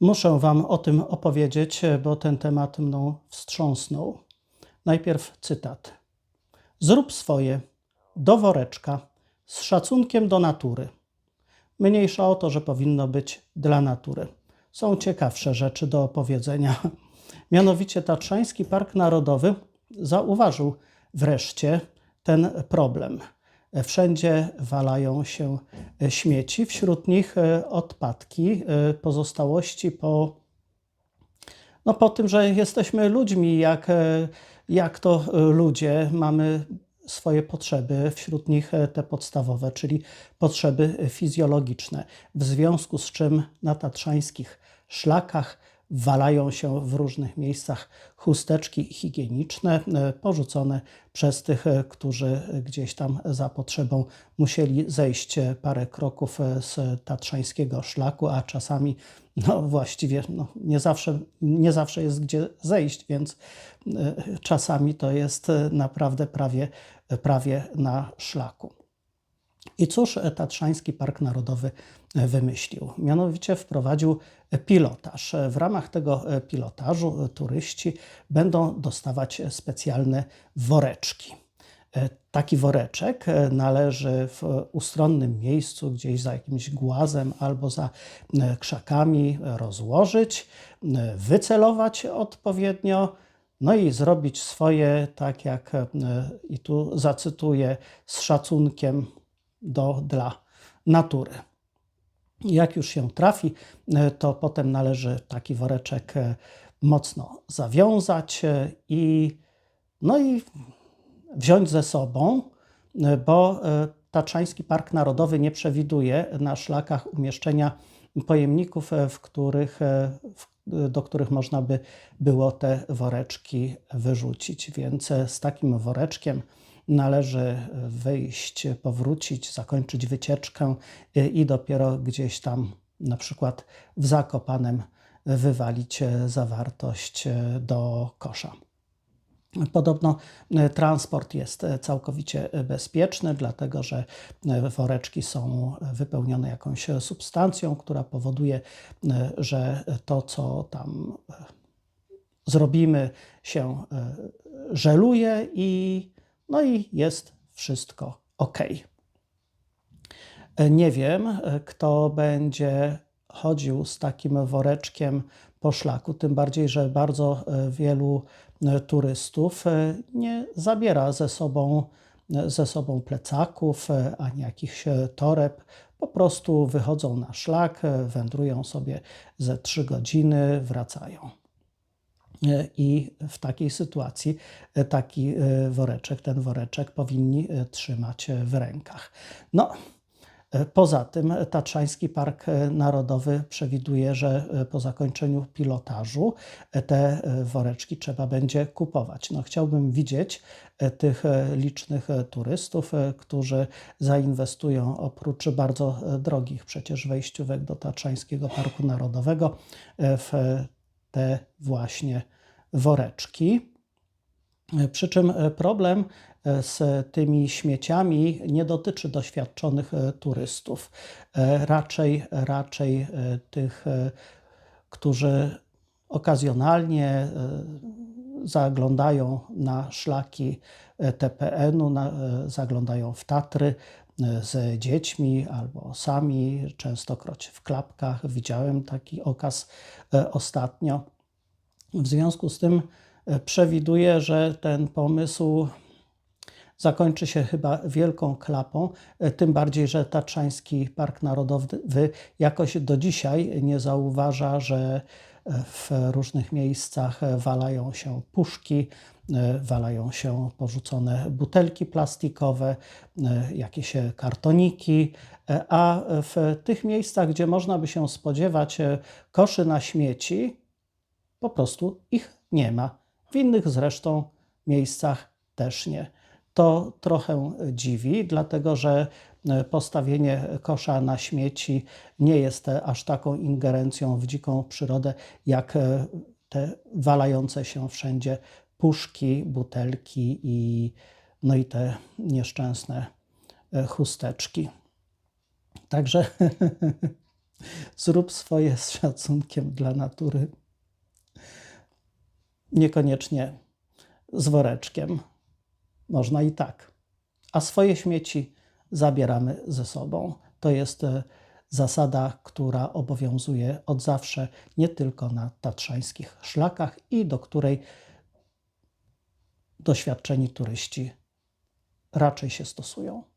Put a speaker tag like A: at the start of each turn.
A: Muszę Wam o tym opowiedzieć, bo ten temat mną wstrząsnął. Najpierw cytat. Zrób swoje, do woreczka, z szacunkiem do natury. Mniejsza o to, że powinno być dla natury. Są ciekawsze rzeczy do opowiedzenia. Mianowicie Tatrzański Park Narodowy zauważył wreszcie ten problem. Wszędzie walają się śmieci, wśród nich e, odpadki, e, pozostałości po, no po tym, że jesteśmy ludźmi, jak, e, jak to ludzie, mamy swoje potrzeby, wśród nich te podstawowe, czyli potrzeby fizjologiczne, w związku z czym na tatrzańskich szlakach walają się w różnych miejscach chusteczki higieniczne, e, porzucone przez tych, e, którzy gdzieś tam za potrzebą musieli zejść parę kroków e, z tatrzańskiego szlaku, a czasami no właściwie no, nie, zawsze, nie zawsze jest gdzie zejść, więc czasami to jest naprawdę prawie, prawie na szlaku. I cóż Tatrzański Park Narodowy wymyślił? Mianowicie wprowadził pilotaż. W ramach tego pilotażu turyści będą dostawać specjalne woreczki. Taki woreczek należy w ustronnym miejscu, gdzieś za jakimś głazem albo za krzakami rozłożyć, wycelować odpowiednio, no i zrobić swoje, tak jak i tu zacytuję, z szacunkiem do, dla natury. Jak już się trafi, e, to potem należy taki woreczek e, mocno zawiązać e, i, no i wziąć ze sobą, bo Tatrzański Park Narodowy nie przewiduje na szlakach umieszczenia pojemników, w których, do których można by było te woreczki wyrzucić. Więc z takim woreczkiem należy wyjść, powrócić, zakończyć wycieczkę i dopiero gdzieś tam, na przykład w Zakopanem, wywalić zawartość do kosza. Podobno transport jest całkowicie bezpieczny, dlatego że woreczki są wypełnione jakąś substancją, która powoduje, że to, co tam zrobimy, się żeluje i no i jest wszystko ok. Nie wiem, kto będzie chodził z takim woreczkiem po szlaku, tym bardziej, że bardzo wielu turystów nie zabiera ze sobą, ze sobą plecaków ani jakichś toreb. Po prostu wychodzą na szlak, wędrują sobie ze trzy godziny, wracają. I w takiej sytuacji e, taki e, woreczek, ten woreczek powinni e, trzymać w rękach. No, Poza tym Tatrzański Park Narodowy przewiduje, że po zakończeniu pilotażu te woreczki trzeba będzie kupować. No, chciałbym widzieć tych licznych turystów, którzy zainwestują oprócz bardzo drogich przecież wejściówek do Tatrzańskiego Parku Narodowego w te właśnie woreczki. Przy czym problem z tymi śmieciami nie dotyczy doświadczonych turystów, raczej, raczej tych, którzy okazjonalnie zaglądają na szlaki TPN-u, zaglądają w Tatry z dziećmi albo sami, częstokroć w klapkach. Widziałem taki okaz ostatnio. W związku z tym e, przewiduję, że ten pomysł zakończy się chyba wielką klapą, e, tym bardziej, że Tatrzański Park Narodowy jakoś do dzisiaj nie zauważa, że e, w różnych miejscach walają się puszki, walają się porzucone butelki plastikowe, jakieś kartoniki, a w tych miejscach, gdzie można by się spodziewać koszy na śmieci, po prostu ich nie ma. W innych zresztą miejscach też nie. To trochę dziwi, dlatego że postawienie kosza na śmieci nie jest aż taką ingerencją w dziką przyrodę, jak e, te walające się wszędzie puszki, butelki i, no i te nieszczęsne e, chusteczki. Także Zrób swoje z szacunkiem dla natury. Niekoniecznie z woreczkiem. Można i tak. A swoje śmieci zabieramy ze sobą. To jest e, zasada, która obowiązuje od zawsze, nie tylko na tatrzańskich szlakach i do której doświadczeni turyści raczej się stosują.